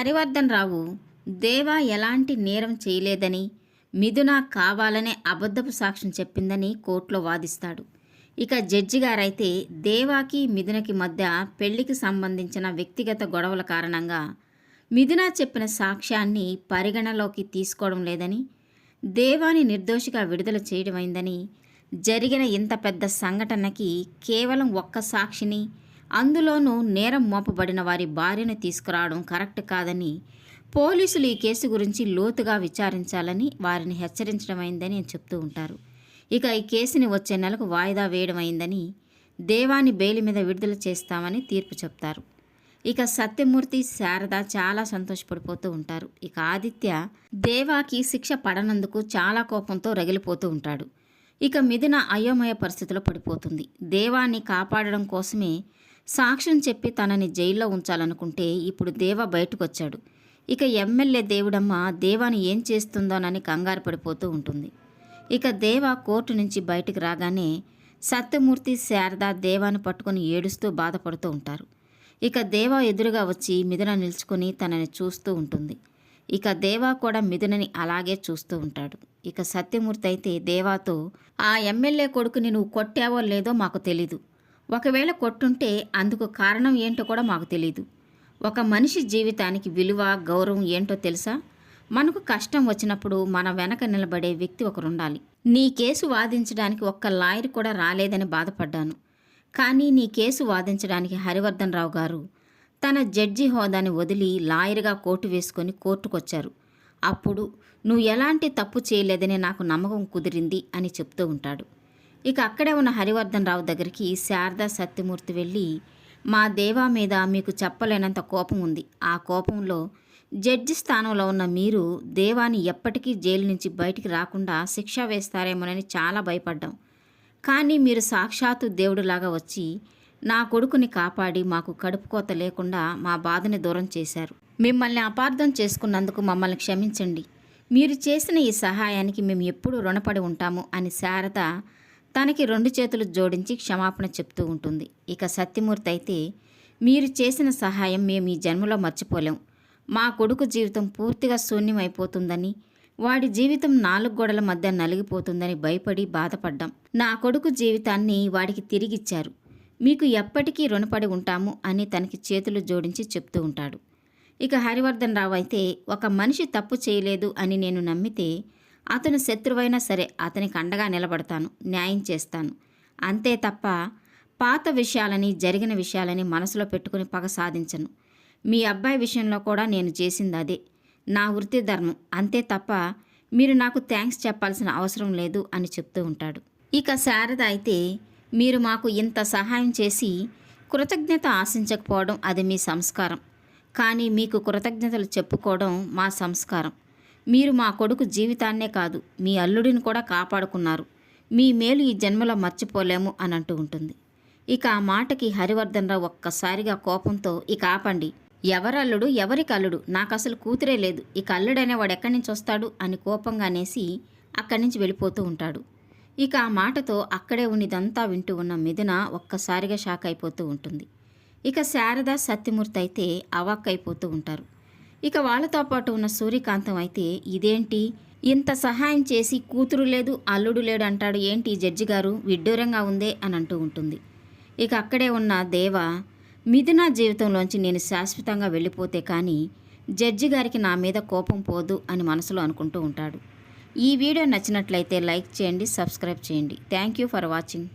హరివర్ధన్ రావు దేవా ఎలాంటి నేరం చేయలేదని మిథున కావాలనే అబద్ధపు సాక్ష్యం చెప్పిందని కోర్టులో వాదిస్తాడు. ఇక జడ్జి గారైతే దేవాకి మిథునకి మధ్య పెళ్ళికి సంబంధించిన వ్యక్తిగత గొడవల కారణంగా మిథున చెప్పిన సాక్ష్యాన్ని పరిగణలోకి తీసుకోవడం లేదని దేవాని నిర్దోషిగా విడుదల చేయడమైందని జరిగిన ఇంత పెద్ద సంఘటనకి కేవలం ఒక్క సాక్షిని అందులోనూ నేరం మోపబడిన వారి భార్యను తీసుకురావడం కరెక్ట్ కాదని పోలీసులు ఈ కేసు గురించి లోతుగా విచారించాలని వారిని హెచ్చరించడమైందని చెప్తూ ఉంటారు. ఇక ఈ కేసుని వచ్చే నెలకు వాయిదా వేయడమైందని దేవాన్ని బెయిల్ మీద విడుదల చేస్తామని తీర్పు చెప్తారు. ఇక సత్యమూర్తి శారద చాలా సంతోషపడిపోతూ ఉంటారు. ఇక ఆదిత్య దేవాకి శిక్ష పడనందుకు చాలా కోపంతో రగిలిపోతూ ఉంటాడు. ఇక మిథున అయోమయ పరిస్థితిలో పడిపోతుంది. దేవాన్ని కాపాడడం కోసమే సాక్ష్యం చెప్పి తనని జైల్లో ఉంచాలనుకుంటే ఇప్పుడు దేవ బయటకొచ్చాడు. ఇక ఎమ్మెల్యే దేవుడమ్మ దేవాని ఏం చేస్తుందోనని కంగారు పడిపోతూ ఉంటుంది. ఇక దేవ కోర్టు నుంచి బయటకు రాగానే సత్యమూర్తి శారద దేవాన్ని పట్టుకొని ఏడుస్తూ బాధపడుతూ ఉంటారు. ఇక దేవ ఎదురుగా వచ్చి మిథున నిల్చుకొని తనని చూస్తూ ఉంటుంది. ఇక దేవా కూడా మిథునని అలాగే చూస్తూ ఉంటాడు. ఇక సత్యమూర్తి అయితే దేవాతో ఆ ఎమ్మెల్యే కొడుకుని నువ్వు కొట్టావో లేదో మాకు తెలీదు. ఒకవేళ కొట్టుంటే అందుకు కారణం ఏంటో కూడా మాకు తెలియదు ఒక మనిషి జీవితానికి విలువ గౌరవం ఏంటో తెలుసా? మనకు కష్టం వచ్చినప్పుడు మన వెనక నిలబడే వ్యక్తి ఒకరుండాలి. నీ కేసు వాదించడానికి ఒక్క లాయర్ కూడా రాలేదని బాధపడ్డాను. కానీ నీ కేసు వాదించడానికి హరివర్ధన్ రావు గారు తన జడ్జి హోదాని వదిలి లాయర్గా కోర్టు వేసుకొని కోర్టుకొచ్చారు. అప్పుడు నువ్వు ఎలాంటి తప్పు చేయలేదని నాకు నమ్మకం కుదిరింది అని చెప్తూ ఉంటాడు. ఇక అక్కడే ఉన్న హరివర్ధన్ రావు దగ్గరికి శారదా సత్యమూర్తి వెళ్ళి మా దేవా మీద మీకు చెప్పలేనంత కోపం ఉంది. ఆ కోపంలో జడ్జి స్థానంలో ఉన్న మీరు దేవాని ఎప్పటికీ జైలు నుంచి బయటికి రాకుండా శిక్ష వేస్తారేమోనని చాలా భయపడ్డాం. కానీ మీరు సాక్షాత్తు దేవుడిలాగా వచ్చి నా కొడుకుని కాపాడి మాకు కడుపు కోత లేకుండా మా బాధని దూరం చేశారు. మిమ్మల్ని అపార్థం చేసుకున్నందుకు మమ్మల్ని క్షమించండి. మీరు చేసిన ఈ సహాయానికి మేము ఎప్పుడూ రుణపడి ఉంటాము అని శారద తనకి రెండు చేతులు జోడించి క్షమాపణ చెప్తూ ఉంటుంది. ఇక సత్యమూర్తి అయితే మీరు చేసిన సహాయం మేము ఈ జన్మలో మర్చిపోలేం. మా కొడుకు జీవితం పూర్తిగా శూన్యమైపోతుందని వాడి జీవితం నాలుగు గోడల మధ్య నలిగిపోతుందని భయపడి బాధపడ్డాం. నా కొడుకు జీవితాన్ని వాడికి తిరిగిచ్చారు. మీకు ఎప్పటికీ రుణపడి ఉంటాము అని తనకి చేతులు జోడించి చెప్తూ ఉంటాడు. ఇక హరివర్ధన్ రావు అయితే ఒక మనిషి తప్పు చేయలేదు అని నేను నమ్మితే అతను శత్రువైనా సరే అతనికి అండగా నిలబడతాను న్యాయం చేస్తాను. అంతే తప్ప పాత విషయాలని జరిగిన విషయాలని మనసులో పెట్టుకుని పగ సాధించను. మీ అబ్బాయి విషయంలో కూడా నేను చేసింది అదే. నా వృత్తి ధర్మం. అంతే తప్ప మీరు నాకు థ్యాంక్స్ చెప్పాల్సిన అవసరం లేదు అని చెప్తూ ఉంటాడు. ఇక శారద అయితే మీరు మాకు ఇంత సహాయం చేసి కృతజ్ఞత ఆశించకపోవడం అది మీ సంస్కారం. కానీ మీకు కృతజ్ఞతలు చెప్పుకోవడం మా సంస్కారం. మీరు మా కొడుకు జీవితాన్నే కాదు మీ అల్లుడిని కూడా కాపాడుకున్నారు. మీ మేలు ఈ జన్మలో మర్చిపోలేము అని అంటూ ఉంటుంది. ఇక ఆ మాటకి హరివర్ధన్ రావు ఒక్కసారిగా కోపంతో ఇక ఆపండి. ఎవరల్లుడు ఎవరికి అల్లుడు? నాకు అసలు కూతురే లేదు. ఇక అల్లుడనే వాడు ఎక్కడి నుంచి వస్తాడు? అని కోపంగా అనేసి అక్కడి నుంచి వెళ్ళిపోతూ ఉంటాడు. ఇక ఆ మాటతో అక్కడే ఉన్నదంతా వింటూ ఉన్న మిథున ఒక్కసారిగా షాక్ అయిపోతూ ఉంటుంది. ఇక శారద సత్యమూర్తి అయితే అవాక్కైపోతూ ఉంటారు. ఇక వాళ్ళతో పాటు ఉన్న సూర్యకాంతం అయితే ఇదేంటి? ఇంత సహాయం చేసి కూతురు లేదు అల్లుడు లేడు అంటాడు ఏంటి జడ్జి గారు? విడ్డూరంగా ఉందే అని అంటూ ఉంటుంది. ఇక అక్కడే ఉన్న దేవ మిథున జీవితంలోంచి నేను శాశ్వతంగా వెళ్ళిపోతే కానీ జడ్జి గారికి నా మీద కోపం పోదు అని మనసులో అనుకుంటూ ఉంటాడు. ఈ వీడియో నచ్చినట్లయితే లైక్ చేయండి సబ్స్క్రైబ్ చేయండి. Thank you for watching.